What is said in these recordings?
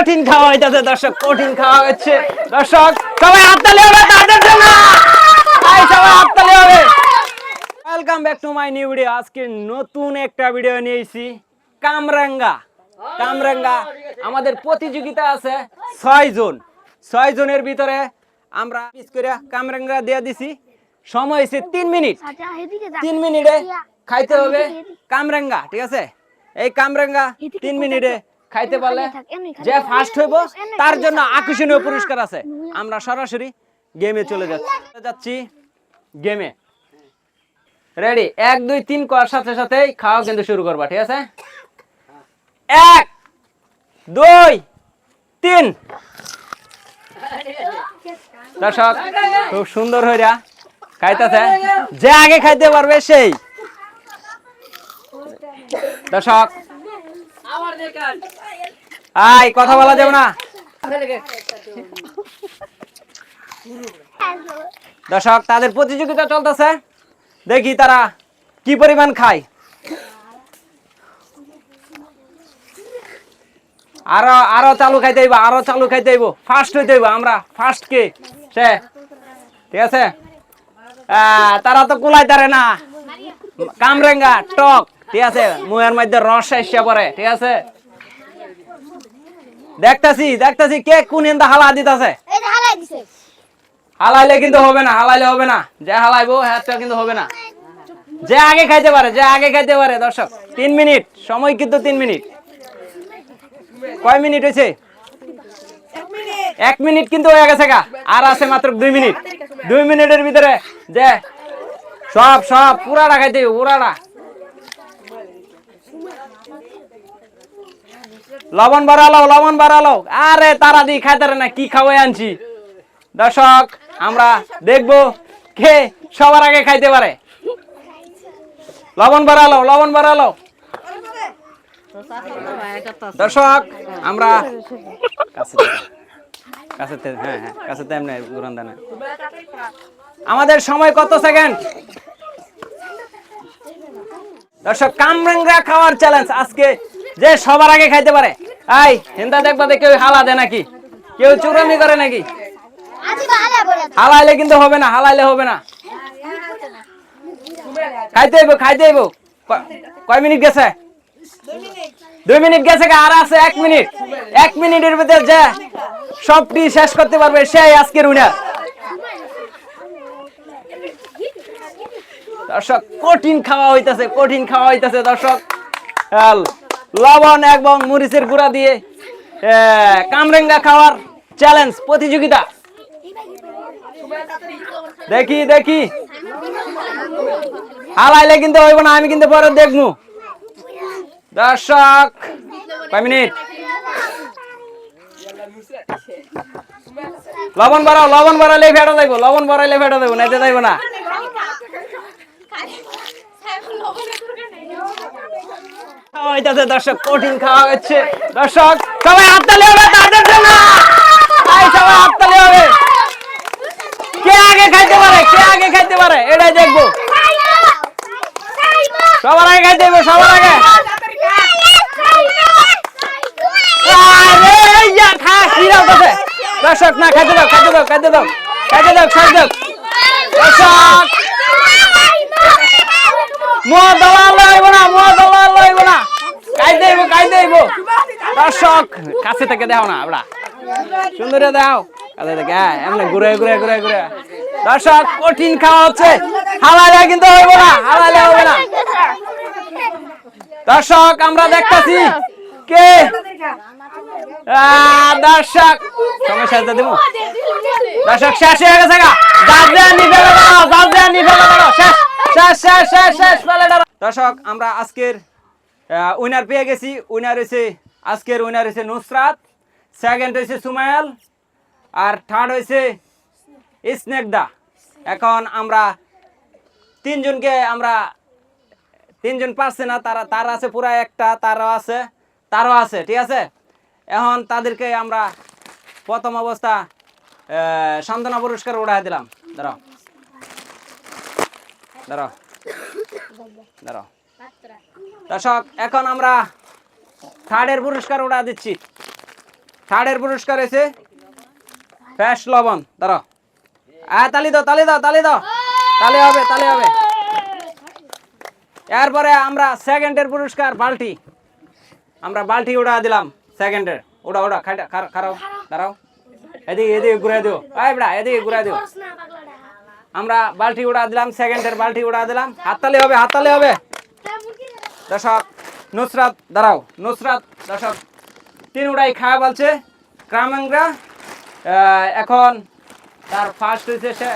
কঠিন খাওয়া হইতাছে দর্শক কঠিন খাওয়া হচ্ছে। দর্শক সবাই হাততালি হবে তাদের জন্য। ভাই সবাই হাততালি হবে। Welcome back to my new video আজকে নতুন একটা ভিডিও নিয়েছি কামরাঙ্গা। কামরাঙ্গা আমাদের প্রতিযোগিতা আছে ছয় জন। ছয় জনের ভিতরে আমরা পিস করে কামরাঙ্গা দিয়ে দিছি। সময় হয়েছে তিন মিনিট। আচ্ছা তিন মিনিটে খাইতে হবে কামরাঙ্গা ঠিক আছে? এই কামরাঙ্গা তিন মিনিটে খাইতে পারলে যে ফার্স্ট হইব তার জন্য আকর্ষণীয় পুরস্কার আছে। আমরা সরাসরি গেমে চলে যাচ্ছি। যাচ্ছি গেমে। রেডি এক দুই তিন করার সাথে সাথেই খাওয়া কিন্তু শুরু করবা ঠিক আছে? এক দুই তিন। দর্শক খুব সুন্দর হইরা খাইতেছে। যে আগে খাইতে পারবে সেই। দর্শক আই কথা বলা যাবে না। দর্শক, তাদের প্রতিযোগিতা চলতেছে। দেখি তারা কি পরিমাণ খায়। আরও আরও চালু খাইতে হইব, আরও চালু খাইতে হইব। ফার্স্ট হইতে হইব আমরা ফার্স্ট কে? সে? ঠিক আছে? তারা তো কুলাই তারে না। কামরেঙ্গা, টক। ঠিক আছে মুয়ের মধ্যে রস এসে পড়ে ঠিক আছে? দেখতাছি দেখতাছি কে কোন ইন্দা হালা দিতাছে? এই হালাই দিছে। হালাইলে কিন্তু হবে না হালাইলে হবে না। যে হালাইবো হ্যাঁ কিন্তু হবে না। যে আগে খাইতে পারে যে আগে খাইতে পারে দর্শক তিন মিনিট সময় কিন্তু তিন মিনিট। কয় মিনিট হয়েছে? এক মিনিট কিন্তু হয়ে গেছে গা আর আছে মাত্র দুই মিনিট। দুই মিনিটের ভিতরে যে সব সব পুরাটা খাইতে পুরাটা। লবণ বাড়ালো লবণ বাড়ালো আরে তারা দি খাইতে না, কি খাওয়াই আনছি? দর্শক, আমরা দেখব কে সবার আগে খাইতে পারে। লবণ বাড়ালো লবণ বাড়ালো দর্শক, আমরা হ্যাঁ হ্যাঁ আমাদের সময় কত সেকেন্ড? দর্শক, কামরাঙ্গা খাওয়ার চ্যালেঞ্জ আজকে যে সবার আগে খাইতে পারে। আই হিন্দা দেখবা দে কেউ হালা দেয় নাকি? কেউ চুরামি করে নাকি? হালাইলে কিন্তু হবে না, হালাইলে হবে না। খাইতে হইব খাইতে হইব। কয় মিনিট গেছে? দুই মিনিট গেছে আর আছে এক মিনিট। এক মিনিটের ভিতরে যে সবটি শেষ করতে পারবে, সেই আজকের উইনার দর্শক, কঠিন খাওয়া হইতাছে, কঠিন খাওয়া হইতাছে, দর্শক। লবণ এবং মরিচের গুঁড়া দিয়ে কামরেঙ্গা খাওয়ার চ্যালেঞ্জ প্রতিযোগিতা। দেখি দেখি। হালাইলে কিন্তু হইব না, আমি কিন্তু পরে দেখব। দর্শক মিনিট? লবণ বাড়াও, লবণ বাড়ালে ফেটা যাইব, লবণ বাড়াইলে ফেটা যাইব, নাইতে যাইব না। খাওয়া হইতাছে দর্শক কঠিন খাওয়া হচ্ছে দর্শক সবাই হাততালি হবে তাদের জন্য ভাই সবাই হাততালি হবে কে আগে খাইতে পারে কে আগে খাইতে পারে এটাই দেখব সবার আগে খাইতে হবে সবার আগে ইয়া দর্শক না খাইতে দাও খাইতে দাও খাইতে দাও খাইতে দাও খাইতে দাও দর্শক মোয়া দেওয়া লইব না মোয়া দেওয়া লইব না খাইতে হইব দর্শক, কাছে থেকে দাও না, আমরা। সুন্দর দাও। হ্যাঁ এমনি ঘুরে ঘুরে ঘুরে ঘুরে। দর্শক, কঠিন খাওয়া হচ্ছে। হালালে কিন্তু হইব না, হালালে না। দর্শক, আমরা দেখতাছি কে? দর্শক সমস্যা দেব দর্শক, শেষ হয়ে গেছে গা। জাজে নিফেলে দাও জাজে নিফেলে দাও। শেষ শেষ শেষ শেষ শেষ, ফেলে দাও। দর্শক, আমরা আজকের উইনার পেয়ে গেছি। উইনার হয়েছে আজকের উইনার হয়েছে নুসরাত সেকেন্ড হয়েছে সুমায়াল, আর থার্ড হয়েছে স্নেকদা এখন আমরা তিনজনকে আমরা, তিনজন পারছে না, তারা, তার আছে পুরা একটা, তারও আছে তারও আছে, ঠিক আছে? এখন তাদেরকে আমরা প্রথম অবস্থা সান্ত্বনা পুরস্কার উড়াই দিলাম। দাঁড়াও। দাঁড়াও। দাঁড়াও। দর্শক, এখন আমরা থার্ডের পুরস্কার উড়া দিচ্ছি। থার্ডের পুরস্কার হয়েছে ফ্যাশ লবণ। দাঁড়াও আ তালি দাও তালি দাও তালি দাও। তালি হবে তালি হবে। এরপরে আমরা সেকেন্ডের পুরস্কার বালতি। আমরা বালতি উড়া দিলাম সেকেন্ডের। ওটা ওটা খারা- খারাও, দাঁড়াও। এদিকে এদিকে ঘুরে দিও। এই বেড়া, এদিকে ঘুরে দিও। আমরা বালতি উড়া দিলাম, সেকেন্ডের বালতি উড়া দিলাম। হাততালি হবে হাততালি হবে। দর্শক, নুসরাত, দাঁড়াও, নুসরাত, দর্শক, তিন উড়াই খাওয়া বলছে ক্রামাংরা এখন তার ফার্স্ট হয়েছে সে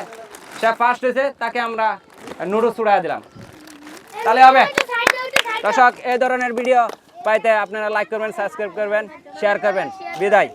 সে ফার্স্ট হয়েছে তাকে আমরা নুডলস উড়া দিলাম। তাহলে হবে। দর্শক, এই ধরনের ভিডিও পাইতে আপনারা লাইক করবেন সাবস্ক্রাইব করবেন শেয়ার করবেন। বিদায়।